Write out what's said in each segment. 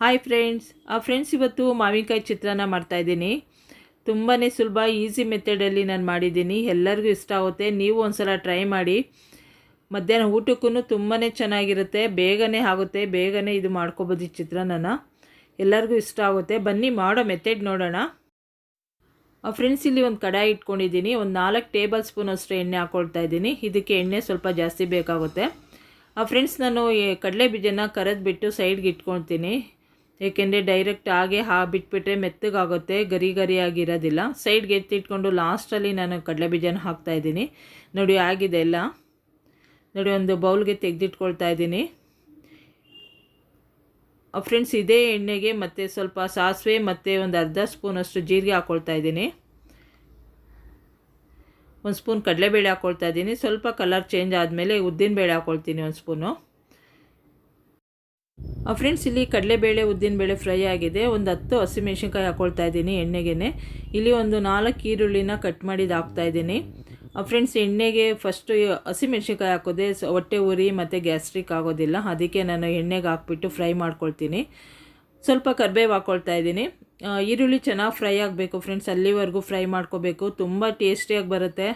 Hi friends friends ಇವತ್ತು ಮಾವಿನಕಾಯಿ ಚಿತ್ರಾನ್ನ ಮಾಡ್ತಾಯಿದ್ದೀನಿ ತುಂಬಾ ಸುಲಭ ಈಸಿ ಮೆಥಡಲ್ಲಿ ನಾನು ಮಾಡಿದ್ದೀನಿ. ಎಲ್ಲರಿಗೂ ಇಷ್ಟ ಆಗುತ್ತೆ. ನೀವು ಒಂದ್ಸಲ ಟ್ರೈ ಮಾಡಿ. ಮಧ್ಯಾಹ್ನ ಊಟಕ್ಕೂ ತುಂಬಾ ಚೆನ್ನಾಗಿರುತ್ತೆ. ಬೇಗನೆ ಆಗುತ್ತೆ. ಬೇಗನೆ ಇದು ಮಾಡ್ಕೊಬೋದು ಈ ಚಿತ್ರಾನ್ನ ಎಲ್ಲರಿಗೂ ಇಷ್ಟ ಆಗುತ್ತೆ. ಬನ್ನಿ, ಮಾಡೋ ಮೆಥಡ್ ನೋಡೋಣ. ಫ್ರೆಂಡ್ಸ್ ಇಲ್ಲಿ ಒಂದು ಕಡಾಯಿ ಇಟ್ಕೊಂಡಿದ್ದೀನಿ. ಒಂದು ನಾಲ್ಕು ಟೇಬಲ್ ಸ್ಪೂನ್ ಅಷ್ಟು ಎಣ್ಣೆ ಹಾಕ್ಕೊಳ್ತಾ ಇದ್ದೀನಿ. ಇದಕ್ಕೆ ಎಣ್ಣೆ ಸ್ವಲ್ಪ ಜಾಸ್ತಿ ಬೇಕಾಗುತ್ತೆ. ಆ ಫ್ರೆಂಡ್ಸ್ ನಾನು ಕಡಲೆ ಬೀಜನ ಕರೆದು ಬಿಟ್ಟು ಸೈಡ್ಗೆ ಇಟ್ಕೊಳ್ತೀನಿ. ಏಕೆಂದರೆ ಡೈರೆಕ್ಟ್ ಹಾಗೆ ಹಾ ಬಿಟ್ಬಿಟ್ರೆ ಮೆತ್ತಗಾಗುತ್ತೆ, ಗರಿ ಗರಿಯಾಗಿರೋದಿಲ್ಲ. ಸೈಡ್ಗೆ ಎತ್ತಿಟ್ಕೊಂಡು ಲಾಸ್ಟಲ್ಲಿ ನಾನು ಕಡಲೆ ಬೀಜನ ಹಾಕ್ತಾಯಿದ್ದೀನಿ ನೋಡಿ ಆಗಿದೆ ಎಲ್ಲ. ನೋಡಿ ಒಂದು ಬೌಲ್ಗೆ ತೆಗೆದಿಟ್ಕೊಳ್ತಾ ಇದ್ದೀನಿ. ಫ್ರೆಂಡ್ಸ್ ಇದೇ ಎಣ್ಣೆಗೆ ಮತ್ತು ಸ್ವಲ್ಪ ಸಾಸಿವೆ ಮತ್ತು ಒಂದು ಅರ್ಧ ಸ್ಪೂನಷ್ಟು ಜೀರಿಗೆ ಹಾಕ್ಕೊಳ್ತಾ ಇದ್ದೀನಿ. ಒಂದು ಸ್ಪೂನ್ ಕಡಲೆಬೇಳೆ ಹಾಕ್ಕೊಳ್ತಾ ಇದ್ದೀನಿ. ಸ್ವಲ್ಪ ಕಲರ್ ಚೇಂಜ್ ಆದಮೇಲೆ ಉದ್ದಿನಬೇಳೆ ಹಾಕ್ಕೊಳ್ತೀನಿ ಒಂದು ಸ್ಪೂನು ಫ್ರೆಂಡ್ಸ್ ಇಲ್ಲಿ ಕಡಲೆಬೇಳೆ ಉದ್ದಿನಬೇಳೆ ಫ್ರೈ ಆಗಿದೆ. ಒಂದು ಹತ್ತು ಹಸಿಮೆಣ್ಸಿನ್ಕಾಯಿ ಹಾಕ್ಕೊಳ್ತಾ ಇದ್ದೀನಿ ಎಣ್ಣೆಗೆ ಇಲ್ಲಿ ಒಂದು ನಾಲ್ಕು ಈರುಳ್ಳಿನ ಕಟ್ ಮಾಡಿದ್ದು ಹಾಕ್ತಾ ಇದ್ದೀನಿ. ಫ್ರೆಂಡ್ಸ್ ಎಣ್ಣೆಗೆ ಫಸ್ಟು ಹಸಿಮೆಣ್ಸಿನ್ಕಾಯಿ ಹಾಕೋದೆ ಹೊಟ್ಟೆ ಉರಿ ಮತ್ತು ಗ್ಯಾಸ್ಟ್ರಿಕ್ ಆಗೋದಿಲ್ಲ. ಅದಕ್ಕೆ ನಾನು ಎಣ್ಣೆಗೆ ಹಾಕ್ಬಿಟ್ಟು ಫ್ರೈ ಮಾಡ್ಕೊಳ್ತೀನಿ. ಸ್ವಲ್ಪ ಕರ್ಬೇವು ಹಾಕ್ಕೊಳ್ತಾ ಇದ್ದೀನಿ. ಈರುಳ್ಳಿ ಚೆನ್ನಾಗಿ ಫ್ರೈ ಆಗಬೇಕು ಫ್ರೆಂಡ್ಸ್ ಅಲ್ಲಿವರೆಗೂ ಫ್ರೈ ಮಾಡ್ಕೋಬೇಕು. ತುಂಬ ಟೇಸ್ಟಿಯಾಗಿ ಬರುತ್ತೆ.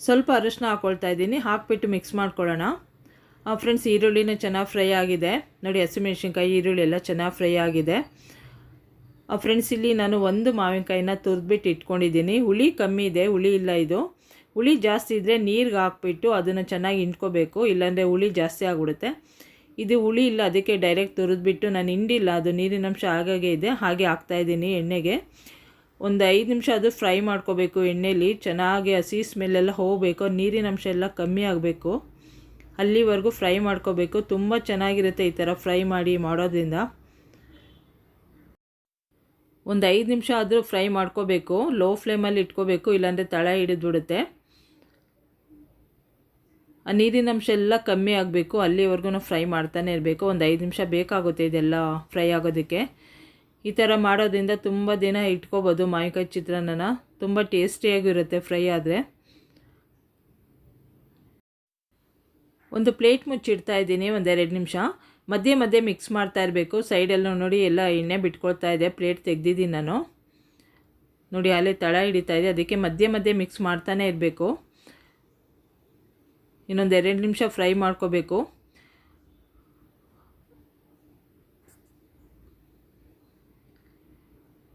ಸ್ವಲ್ಪ ಅರಶಿನ ಹಾಕ್ಕೊಳ್ತಾ ಇದ್ದೀನಿ. ಹಾಕ್ಬಿಟ್ಟು ಮಿಕ್ಸ್ ಮಾಡ್ಕೊಳ್ಳೋಣ. ಫ್ರೆಂಡ್ಸ್ ಈರುಳ್ಳಿನೂ ಚೆನ್ನಾಗಿ ಫ್ರೈ ಆಗಿದೆ. ನೋಡಿ, ಹಸಿಮೆಣ್ಸಿನ್ಕಾಯಿ, ಈರುಳ್ಳಿ ಎಲ್ಲ ಚೆನ್ನಾಗಿ ಫ್ರೈ ಆಗಿದೆ. ಫ್ರೆಂಡ್ಸ್ ಇಲ್ಲಿ ನಾನು ಒಂದು ಮಾವಿನಕಾಯಿನ ತುರಿದ್ಬಿಟ್ಟು ಇಟ್ಕೊಂಡಿದ್ದೀನಿ. ಹುಳಿ ಕಮ್ಮಿ ಇದೆ, ಹುಳಿ ಇಲ್ಲ ಇದು. ಹುಳಿ ಜಾಸ್ತಿ ಇದ್ದರೆ ನೀರಿಗೆ ಹಾಕ್ಬಿಟ್ಟು ಅದನ್ನು ಚೆನ್ನಾಗಿ ಇಂಟ್ಕೋಬೇಕು ಇಲ್ಲಾಂದರೆ ಹುಳಿ ಜಾಸ್ತಿ ಆಗಿಬಿಡುತ್ತೆ. ಇದು ಹುಳಿ ಇಲ್ಲ, ಅದಕ್ಕೆ ಡೈರೆಕ್ಟ್ ತುರಿದ್ಬಿಟ್ಟು ನಾನು ಹಿಂಡಿಲ್ಲ. ಅದು ನೀರಿನ ಅಂಶ ಆಗಾಗೆ ಇದೆ. ಹಾಗೆ ಹಾಕ್ತಾಯಿದ್ದೀನಿ ಎಣ್ಣೆಗೆ. ಒಂದು ಐದು ನಿಮಿಷ ಅದು ಫ್ರೈ ಮಾಡ್ಕೋಬೇಕು ಎಣ್ಣೆಯಲ್ಲಿ ಚೆನ್ನಾಗಿ ಹಸಿ ಸ್ಮೆಲ್ಲೆಲ್ಲ ಹೋಗಬೇಕು. ನೀರಿನ ಅಂಶ ಎಲ್ಲ ಕಮ್ಮಿ ಆಗಬೇಕು. ಅಲ್ಲಿವರೆಗೂ ಫ್ರೈ ಮಾಡ್ಕೋಬೇಕು. ತುಂಬ ಚೆನ್ನಾಗಿರುತ್ತೆ ಈ ಥರ ಫ್ರೈ ಮಾಡಿ ಮಾಡೋದ್ರಿಂದ. ಒಂದು ಐದು ನಿಮಿಷ ಆದರೂ ಫ್ರೈ ಮಾಡ್ಕೋಬೇಕು. ಲೋ ಫ್ಲೇಮಲ್ಲಿ ಇಟ್ಕೋಬೇಕು, ಇಲ್ಲಾಂದರೆ ತಳ ಹಿಡಿದ್ಬಿಡುತ್ತೆ. ಆ ನೀರಿನ ಅಂಶ ಎಲ್ಲ ಕಮ್ಮಿ ಆಗಬೇಕು. ಅಲ್ಲಿವರೆಗೂ ಫ್ರೈ ಮಾಡ್ತಾನೆ ಇರಬೇಕು. ಒಂದು ಐದು ನಿಮಿಷ ಬೇಕಾಗುತ್ತೆ ಇದೆಲ್ಲ ಫ್ರೈ ಆಗೋದಕ್ಕೆ. ಈ ಥರ ಮಾಡೋದ್ರಿಂದ ತುಂಬ ದಿನ ಇಟ್ಕೋಬೋದು ಮಾವಿಕಾಯಿ ಚಿತ್ರಾನ್ನ ತುಂಬ ಟೇಸ್ಟಿಯಾಗಿರುತ್ತೆ ಫ್ರೈ ಆದರೆ. ಒಂದು ಪ್ಲೇಟ್ ಮುಚ್ಚಿಡ್ತಾ ಇದ್ದೀನಿ ಒಂದೆರಡು ನಿಮಿಷ. ಮಧ್ಯೆ ಮಧ್ಯೆ ಮಿಕ್ಸ್ ಮಾಡ್ತಾ ಇರಬೇಕು. ಸೈಡೆಲ್ಲ ನೋಡಿ ಎಲ್ಲ ಎಣ್ಣೆ ಬಿಟ್ಕೊಳ್ತಾ ಇದೆ. ಪ್ಲೇಟ್ ತೆಗೆದಿದ್ದೀನಿ ನಾನು. ನೋಡಿ, ಅಲ್ಲೇ ತಳ ಹಿಡಿತಾ ಇದೆ. ಅದಕ್ಕೆ ಮಧ್ಯೆ ಮಧ್ಯೆ ಮಿಕ್ಸ್ ಮಾಡ್ತಾನೆ ಇರಬೇಕು. ಇನ್ನೊಂದು ಎರಡು ನಿಮಿಷ ಫ್ರೈ ಮಾಡ್ಕೋಬೇಕು.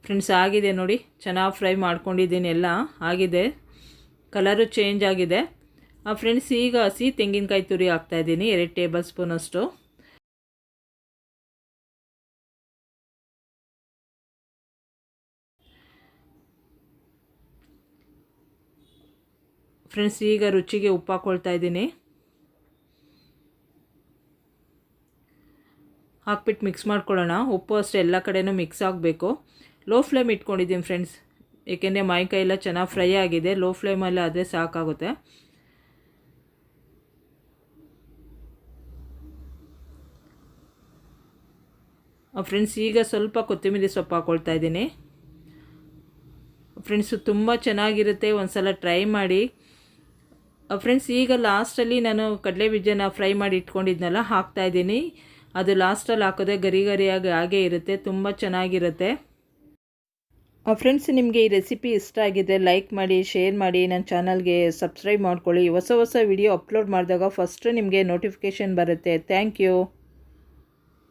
ಫ್ರೆಂಡ್ಸ್ ಆಗಿದೆ ನೋಡಿ. ಚೆನ್ನಾಗಿ ಫ್ರೈ ಮಾಡ್ಕೊಂಡಿದ್ದೀನಿ ಎಲ್ಲ. ಆಗಿದೆ. ಕಲರು ಚೇಂಜ್ ಆಗಿದೆ. ಫ್ರೆಂಡ್ಸ್ ಈಗ ಹಸಿ ತೆಂಗಿನಕಾಯಿ ತುರಿ ಹಾಕ್ತಾಯಿದ್ದೀನಿ ಎರಡು ಟೇಬಲ್ ಸ್ಪೂನಷ್ಟು ಫ್ರೆಂಡ್ಸ್ ಈಗ ರುಚಿಗೆ ಉಪ್ಪು ಹಾಕ್ಕೊಳ್ತಾ ಇದ್ದೀನಿ. ಹಾಕ್ಬಿಟ್ಟು ಮಿಕ್ಸ್ ಮಾಡ್ಕೊಳ್ಳೋಣ. ಉಪ್ಪು ಅಷ್ಟೇ, ಎಲ್ಲ ಕಡೆನೂ ಮಿಕ್ಸ್ ಆಗಬೇಕು. ಲೋ ಫ್ಲೇಮ್ ಇಟ್ಕೊಂಡಿದ್ದೀನಿ ಫ್ರೆಂಡ್ಸ್ ಏಕೆಂದರೆ, ಮಾವಿನಕಾಯಿ ಎಲ್ಲ ಚೆನ್ನಾಗಿ ಫ್ರೈ ಆಗಿದೆ. ಲೋ ಫ್ಲೇಮಲ್ಲಿ ಆದರೆ ಸಾಕಾಗುತ್ತೆ. ಫ್ರೆಂಡ್ಸ್ ಈಗ ಸ್ವಲ್ಪ ಕೊತ್ತಂಬರಿ ಸೊಪ್ಪು ಹಾಕ್ಕೊಳ್ತಾ ಇದ್ದೀನಿ. ಫ್ರೆಂಡ್ಸು ತುಂಬ ಚೆನ್ನಾಗಿರುತ್ತೆ. ಒಂದು ಸಲ ಟ್ರೈ ಮಾಡಿ ಫ್ರೆಂಡ್ಸ್ ಈಗ ಲಾಸ್ಟಲ್ಲಿ ನಾನು ಕಡಲೆ ಬೀಜನ ಫ್ರೈ ಮಾಡಿ ಇಟ್ಕೊಂಡಿದ್ನಲ್ಲ ಹಾಕ್ತಾಯಿದ್ದೀನಿ ಅದು ಲಾಸ್ಟಲ್ಲಿ ಹಾಕೋದೆ ಗರಿ ಗರಿಯಾಗಿ ಹಾಗೇ ಇರುತ್ತೆ. ತುಂಬ ಚೆನ್ನಾಗಿರುತ್ತೆ. ಫ್ರೆಂಡ್ಸ್ ನಿಮಗೆ ಈ ರೆಸಿಪಿ ಇಷ್ಟ ಆಗಿದೆ ಲೈಕ್ ಮಾಡಿ ಶೇರ್ ಮಾಡಿ ನನ್ನ ಚಾನಲ್ಗೆ ಸಬ್ಸ್ಕ್ರೈಬ್ ಮಾಡ್ಕೊಳ್ಳಿ. ಹೊಸ ಹೊಸ ವಿಡಿಯೋ ಅಪ್ಲೋಡ್ ಮಾಡಿದಾಗ ಫಸ್ಟು ನಿಮಗೆ ನೋಟಿಫಿಕೇಷನ್ ಬರುತ್ತೆ. Thank you